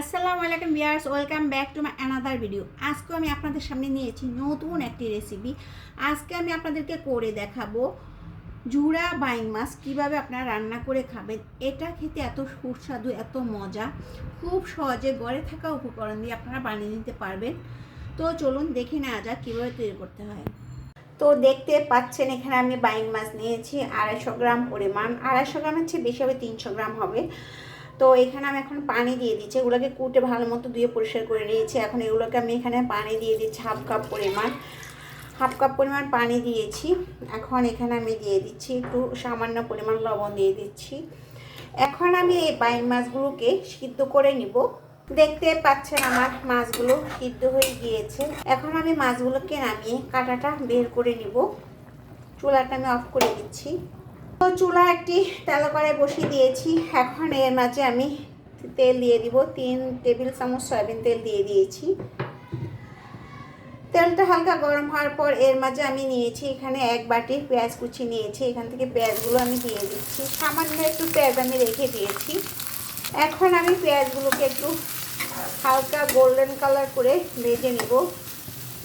আসসালামু আলাইকুম viewers, welcome back to my another video আজকে আমি আপনাদের সামনে নিয়েছি নতুন একটি রেসিপি আজকে আমি আপনাদেরকে করে দেখাবো জুড়া বাইং মাছ কীভাবে আপনারা রান্না করে খাবেন। এটা খেতে এত সুস্বাদু, এত মজা। খুব সহজে ঘরে থাকা উপকরণ দিয়ে আপনারা বানিয়ে নিতে পারবেন। তো চলুন দেখে নেওয়া যাক কীভাবে তৈরি করতে হয়। তো দেখতে পাচ্ছেন, এখানে আমি বাইং মাছ নিয়েছি, আড়াইশো গ্রাম পরিমাণ। আড়াইশো গ্রামের চেয়ে বেশি হবে, তিনশো গ্রাম হবে। তো এখানে আমি এখন পানি দিয়ে দিচ্ছি। এগুলোকে কুটে ভালো মতো ধুয়ে পরিষ্কার করে নিয়েছি। এখন এগুলোকে আমি এখানে পানি দিয়ে দিচ্ছি হাফ কাপ পরিমাণ। হাফ কাপ পরিমাণ পানি দিয়েছি। এখন এখানে আমি দিয়ে দিচ্ছি একটু সামান্য পরিমাণ লবণ দিয়ে দিচ্ছি। এখন আমি এই বাইং মাছগুলোকে সিদ্ধ করে নিব। দেখতে পাচ্ছেন আমার মাছগুলো সিদ্ধ হয়ে গিয়েছে। এখন আমি মাছগুলোকে নামিয়ে কাঁটাটা বের করে নিব। চুলাটা আমি অফ করে দিচ্ছি। তো চুলা একটি তেল করে বসিয়ে দিয়েছি। এখন এর মাঝে আমি তেল দিয়ে দিব। তিন টেবিল চামচ সয়াবিন তেল দিয়ে দিয়েছি। তেলটা হালকা গরম হওয়ার পর এর মাঝে আমি নিয়েছি এখানে এক বাটি পেঁয়াজ কুচি নিয়েছি। এখান থেকে পেঁয়াজগুলো আমি দিয়ে দিচ্ছি। সামান্য একটু পেঁয়াজ আমি রেখে দিয়েছি। এখন আমি পেঁয়াজগুলোকে একটু হালকা গোল্ডেন কালার করে ভেজে নিব।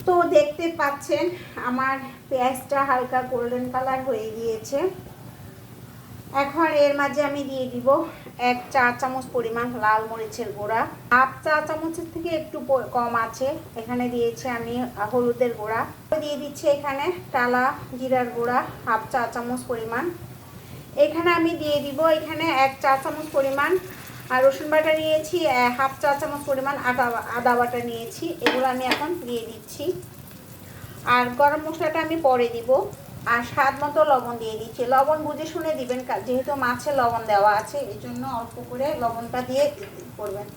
তো দেখতে পাচ্ছেন, আমার পেঁয়াজটা হালকা গোল্ডেন কালার হয়ে গিয়েছে। এখন এর মাঝে আমি দিয়ে দিব এক চা চামচ পরিমাণ লাল মরিচের গুঁড়া। হাফ চা চামচের থেকে একটু কম আছে। এখানে দিয়েছি আমি হলুদের গুঁড়া। দিয়ে দিচ্ছি এখানে টালা জিরার গুঁড়া, হাফ চা চামচ পরিমাণ। এখানে আমি দিয়ে দিব এখানে এক চা চামচ পরিমাণ, আর রসুন বাটা নিয়েছি হাফ চা চামচ পরিমাণ আদা আদা বাটা নিয়েছি। এগুলো আমি এখন দিয়ে দিচ্ছি। আর গরম মশলাটা আমি পরে দিব। আর স্বাদ মতো লবণ দিয়ে দিচ্ছি। লবণ বুঝে শুনে দিবেন যেহেতু মাছে লবণ দেওয়া আছে, এই জন্য অল্প করে লবণটা দিয়ে করবেন।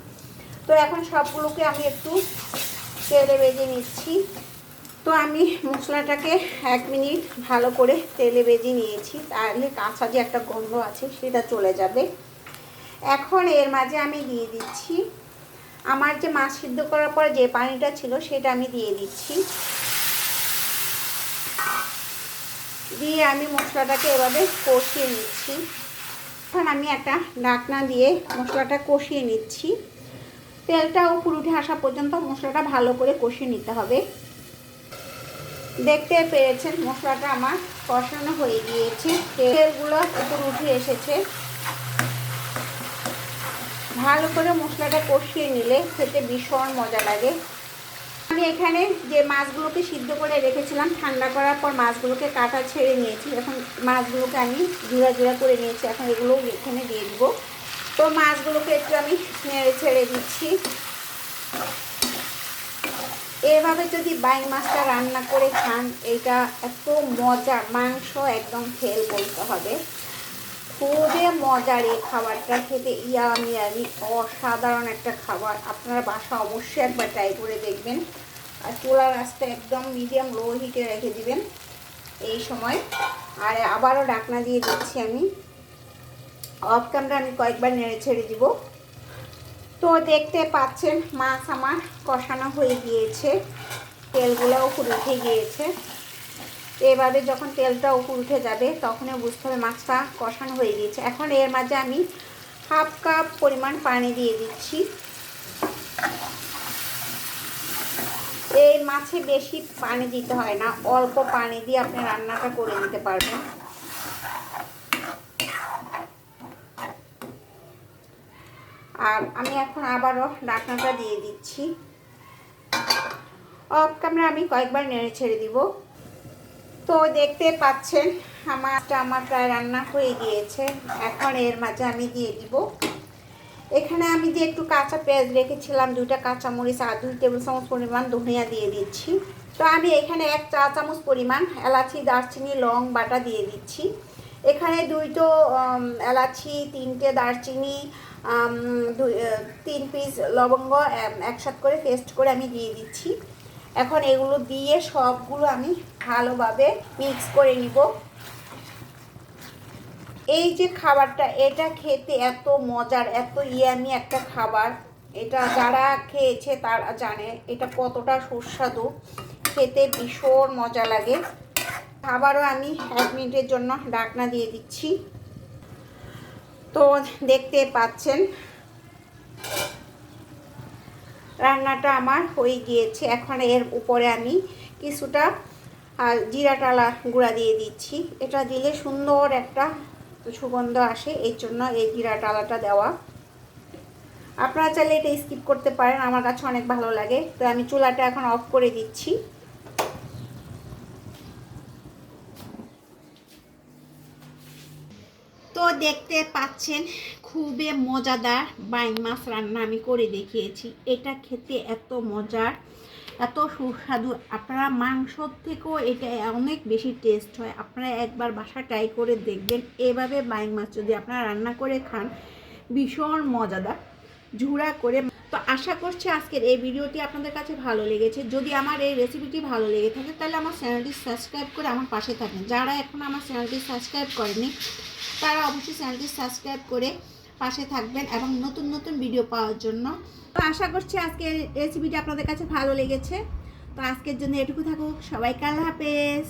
তো এখন সবগুলোকে আমি একটু তেলে বেজে নিচ্ছি। তো আমি মশলাটাকে এক মিনিট ভালো করে তেলে বেজে নিয়েছি। তাহলে কাঁচা যে একটা গন্ধ আছে, সেটা চলে যাবে। এখন এর মাঝে আমি দিয়ে দিচ্ছি, আমার যে মাছ সিদ্ধ করার পরে যে পানিটা ছিল, সেটা আমি দিয়ে দিচ্ছি। দিয়ে আমি মশলাটাকে এভাবে কষিয়ে নিচ্ছি। এখন আমি একটা ডাকনা দিয়ে মশলাটা কষিয়ে নিচ্ছি। তেলটা উপর উঠে আসা পর্যন্ত মশলাটা ভালো করে কষিয়ে নিতে হবে। দেখতে পেরেছেন মশলাটা আমার কষানো হয়ে গিয়েছে। তেলগুলো উপর উঠে এসেছে। ভালো করে মশলাটা কষিয়ে নিলে খেতে ভীষণ মজা লাগে। আমি এখানে যে মাছগুলোকে সিদ্ধ করে রেখেছিলাম, ঠান্ডা করার পর মাছগুলোকে কাটা ছেড়ে নিয়েছি। এখন মাছগুলোকে আমি জোড়া জোড়া করে নিয়েছি, এখন এগুলো এখানে দিয়ে দিব। তো মাছগুলোকে একটু আমি ছেড়ে দিচ্ছি। এভাবে যদি বাইং মাছটা রান্না করে খান, এটা এত মজা, মাংস একদম ফেল বলতে হবে। খুবই মজার এই খাবারটা, খেতে ইয়ামি ইয়ামি, অসাধারণ একটা খাবার। আপনারা বাসা অবশ্যই একবার ট্রাই করে দেখবেন। আর চুলার রাস্তা একদম মিডিয়াম লো হিটে রেখে দিবেন এই সময়। আর আবারও ডাকনা দিয়ে দিচ্ছি আমি। অফ ক্যামেরা আমি কয়েকবার নেড়ে ছেড়ে দিব। তো দেখতে পাচ্ছেন মাছ আমার কষানো হয়ে গিয়েছে। তেলগুলো উপর উঠে গিয়েছে। এবারে যখন তেলটা উপর উঠে যাবে, তখনই বুঝতে হবে মাছটা কষানো হয়ে গিয়েছে। এখন এর মাঝে আমি হাফ কাপ পরিমাণ পানি দিয়ে দিচ্ছি। এই মাছে বেশি পানি দিতে হয় না, অল্প পানি দিয়ে আপনি রান্নাটা করে দিতে পারবেন। আর আমি এখন আবারও ডাকনাটা দিয়ে দিচ্ছি। অফ ক্যামেরা আমি কয়েকবার নেড়ে ছেড়ে দিব। তো দেখতে পাচ্ছেন, আমারটা আমার প্রায় রান্না হয়ে গিয়েছে। এখন এর মাঝে আমি দিয়ে দিব। এখানে আমি যে একটু কাঁচা পেঁয়াজ রেখেছিলাম, দুইটা কাঁচা মরিচ আর দুই টেবিল চামচ পরিমাণ ধনিয়া দিয়ে দিচ্ছি। তো আমি এখানে এক চা চামচ পরিমাণ এলাচি, দারচিনি, লং বাটা দিয়ে দিচ্ছি। এখানে দুইটো এলাচি, তিনটে দারচিনি তিন পিস লবঙ্গ একসাথ করে পেস্ট করে আমি দিয়ে দিচ্ছি। এখন এগুলো দিয়ে সবগুলো আমি ভালোভাবে মিক্স করে নিব। এই যে খাবারটা, এটা খেতে এত মজার, এত ইয়ামি একটা খাবার। এটা যারা খেয়েছে তারা জানে এটা কতটা সুস্বাদু। খেতে ভীষণ মজা লাগে। খাবারও আমি এক মিনিটের জন্য ডাকনা দিয়ে দিচ্ছি। তো দেখতে পাচ্ছেন, রান্নাটা আমার হয়ে গিয়েছে। এখন এর উপরে আমি কিছুটা আর জিরা টালা গুঁড়া দিয়ে দিচ্ছি। এটা দিলে সুন্দর একটা সুগন্ধ আসে এই জন্য এই জিরা টালাটা দেওয়া। আপনারা চাইলে এটা স্কিপ করতে পারেন, আমার কাছে অনেক ভালো লাগে। তো আমি চুলাটা এখন অফ করে দিচ্ছি। তো দেখতে পাচ্ছেন, খুবই মজাদার বাইং মাছ রান্না আমি করে দেখিয়েছি। এটা খেতে এত মজার। এত সুস্বাদু। আপনারা মাংসর থেকেও এটা অনেক বেশি টেস্ট হয়। আপনারা একবার বাসা ট্রাই করে দেখবেন। এভাবে বাইং মাছ যদি আপনারা রান্না করে খান, ভীষণ মজাদার। ঝুড়া করে তো আশা করছি আজকের এই ভিডিওটি আপনাদের কাছে ভালো লেগেছে। যদি আমার এই রেসিপিটি ভালো লেগে থাকে, তাহলে আমার চ্যানেলটি সাবস্ক্রাইব করে আমার পাশে থাকেন যারা এখন আমার চ্যানেলটি সাবস্ক্রাইব করেনি তারা অবশ্যই চ্যানেলটি সাবস্ক্রাইব করে পাশে থাকবেন এবং নতুন নতুন ভিডিও পাওয়ার জন্য। তো আশা করছি আজকে রেসিপিটা আপনাদের কাছে ভালো লেগেছে। তো আজকের জন্য এটুকু থাকুক। সবাইকে আল্লাহ হাফেজ।